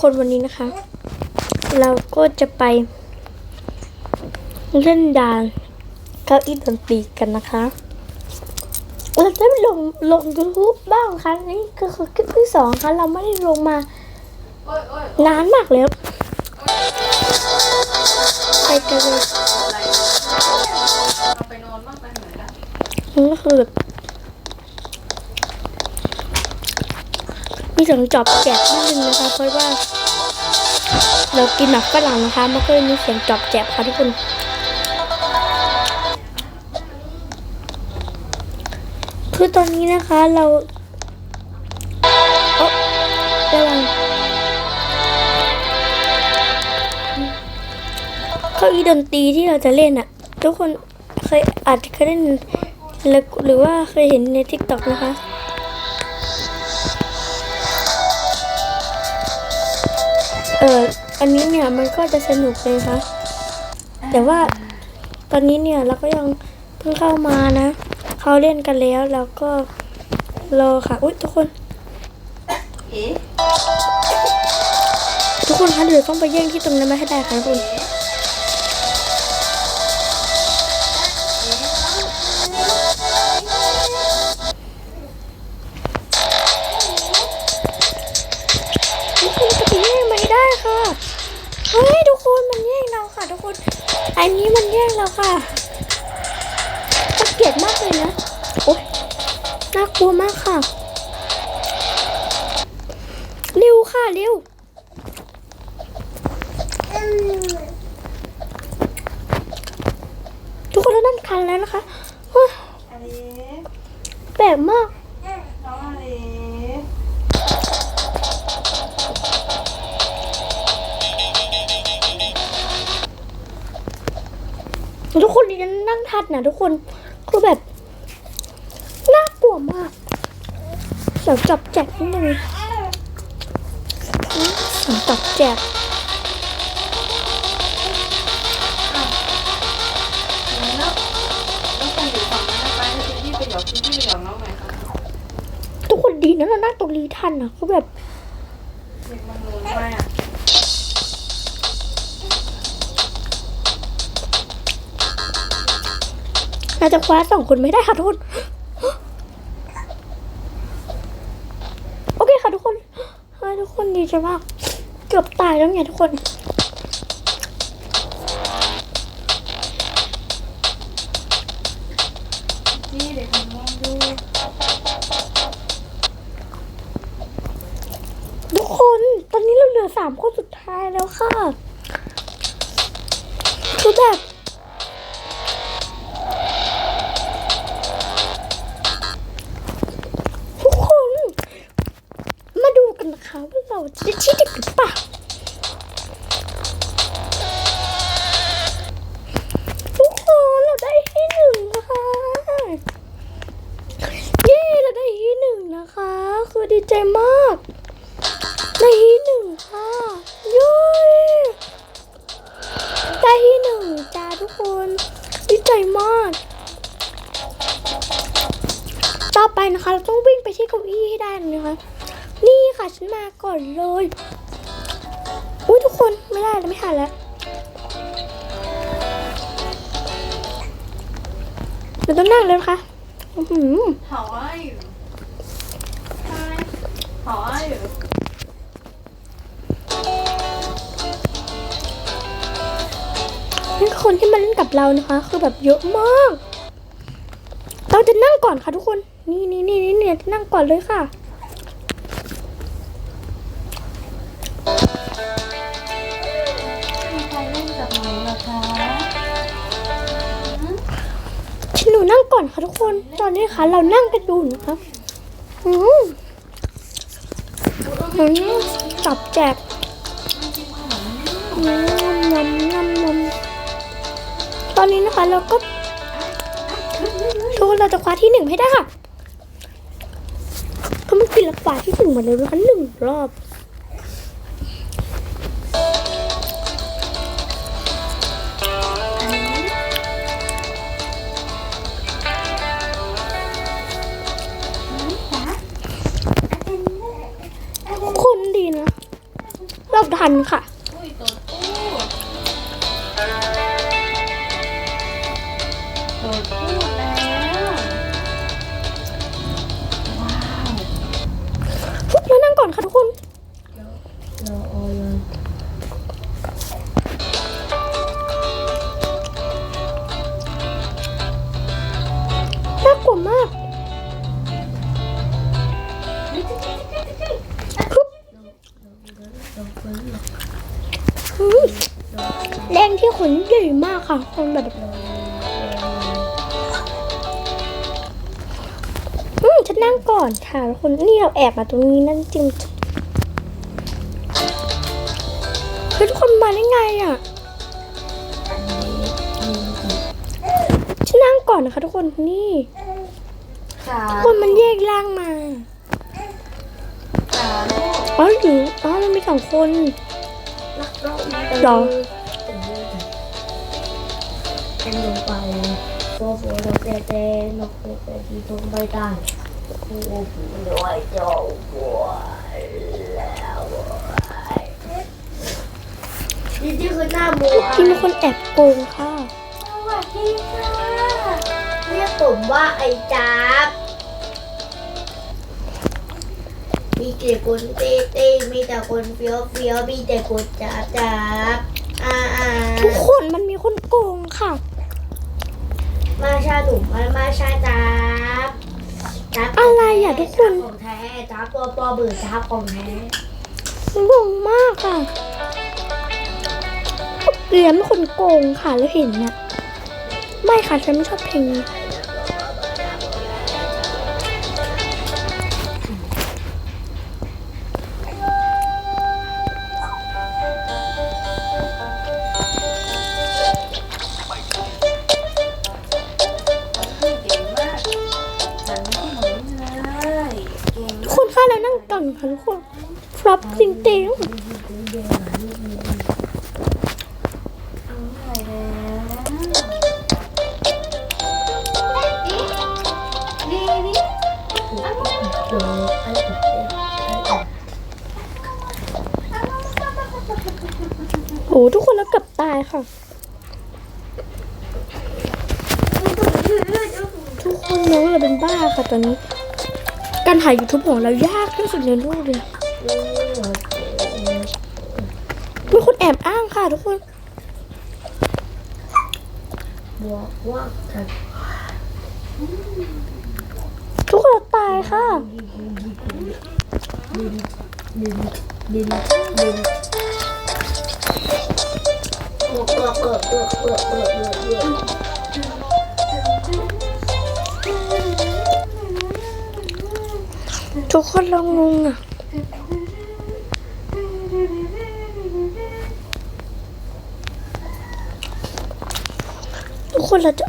คนวันนี้นะคะ เราก็จะไปเล่นดานเก้าอี้ดนตรีกันนะคะเราจะไม่ลงลงยูทูบบ้างค่ะนี่ก็คือคลิปที่สองค่ะเราไม่ได้ลงมานานมากแล้วไปกันเลยไปนอนบ้างไปไหนละนี่คือแบบ มีเสียงจอบแจกนิดนึงนะคะเพราะว่า เรากินหมักฝรั่งนะคะมันก็เลยมีเสียงจอบแจกค่ะทุกคนคือตอนนี้นะคะเราเอ๊ะระวังเก้าอี้ดนตรีที่เราจะเล่นอะทุกคนเคยอาจจะเคยเล่นหรือหรือว่าเคยเห็นในทิกตอกนะคะ เอออันนี้เนี่ยมันก็จะสนุกเลยนะคะแต่ว่าตอนนี้เนี่ยเราก็ยังเพิ่งเข้ามานะเขาเล่นกันแล้วเราก็รอค่ะอุ้ยทุกคนเอ๊ะทุกคนคะเดี๋ยวต้องไปแย่งที่ตรงนั้นมาให้ได้ค่ะทุกคน เฮ้ยทุกคนมันแย่งเราค่ะ ทุกคน อันนี้มันแย่งเราค่ะน่าเกลียดมากเลยนะโอ๊ยน่ากลัวมากค่ะเร็วค่ะเร็วทุกคนเรานั่งคันแล้วนะคะเฮ้ยอะไรแปลกมาก ทุกคนดิฉันนั่งทัดนะทุกคนคือแบบน่ากลัวมากเสียงจับแจกนิดนึงสียงจับแจกแล้วแล้วคนอยู่ฝั่งนั้นไปให้คุณพี่ไปหยอกคุณพี่ไปหยอกน้องหน่อยค่ะทุกคนดีนะเรานั่งตรงนี้ทันนะคือแบบ เด็กมันงงไปอะน่าจะคว้าสองคนไม่ได้ค่ะทุกคน โอเคค่ะทุกคนเฮ้ยทุกคนดีใจมาก เกือบตายแล้วไงทุกคนนี่เด็กมันงงดูทุกคน ตอนนี้เราเหลือสามคนสุดท้ายแล้วค่ะ คือแบบ จะได้ด็กหรือเปล่าทุกคนเราได้ที่หนึ่งนะคะ เย้เราได้ที่หนึ่งนะคะ คือดีใจมาก ได้ที่หนึ่งค่ะย้ยได้ที่หนึ่งจ้าทุกคน ดีใจมาก ต่อไปนะคะ เราต้องวิ่งไปที่เก้าอี้ให้ได้นะคะ นี่ค่ะฉันมาก่อนเลย อุ้ยทุกคนไม่ได้แล้วไม่ทันแล้วเราต้องนั่งแล้วนะคะอื้อหือ How are you Hi How are you นี่คนที่มาเล่นกับเรานะคะ คือแบบเยอะมาก เราจะนั่งก่อนค่ะทุกคน นี่นี่นี่นี่เนี่ยนั่งก่อนเลยค่ะ นูเหรอคะฉันหนูนั่งก่อนค่ะทุกคน ตอนนี้ค่ะ เรานั่งกันดูนะคะอืมอืมจับแจกอืมยำยำยำตอนนี้นะคะเราก็ทุกคนเราจะคว้าที่หนึ่งให้ได้ค่ะก็มันกินละคว้าที่หนึ่งหมดเลยนะคะหนึ่งรอบ อบทันค่ะ แรงที่ขนใหญ่มากค่ะคนแบบอืมฉันนั่งก่อนค่ะทุกคนนี่เราแอบมาตรงนี้นั่นจริงเฮ้ยทุกคนมาได้ไงอะฉันนั่งก่อนนะคะทุกคนนี่สาทุกคนมันแยกร่างมาสาลูก อ๋อหรืออ๋อมันมีสองคนหรอเป็นลงไปโฟโฟนกเตเตนกเตเตที่ตรงใบได้โอ้โหด้วยเจ้าบัวแล้วนี่นี่คือหน้ามูที่มีคนแอบโกงค่ะสวัสดีค่ะเรียกผมว่าไอ้จับ แต่คนเต้เต้มีแต่คนเฟี้ยวเฟี้ยวมีแต่คนจับจับอ่าอ่าทุกคนมันมีคนโกงค่ะ มาชาหนุ่มมามาชาจับจับอะไรอะทุกคนจับของแท้จับตัวปอเบื่อจับของแท้งงมากค่ะเรียนเป็นคนโกงค่ะแล้วเห็นเนี่ยไม่ค่ะฉันไม่ชอบเพลงนี้ ค่ะทุกคนฟลอปจริงเอาหน่อยแล้วนี่นี่เออไอ้ตุ๊กเต้ไอ้ตุ๊กๆโอ้ทุกคนแล้วกือบตายค่ะ ทุกคนน้องเราเป็นบ้าค่ะตอนนี้ การถ่ายยูทูบของเรายากที่สุดในโลกเลยมีคนแอบอ้างค่ะทุกคนบอกว่ากันทุกคนเราตายค่ะดินดินดินดินเทุกคนลองงงอะทุกคนเราจะออก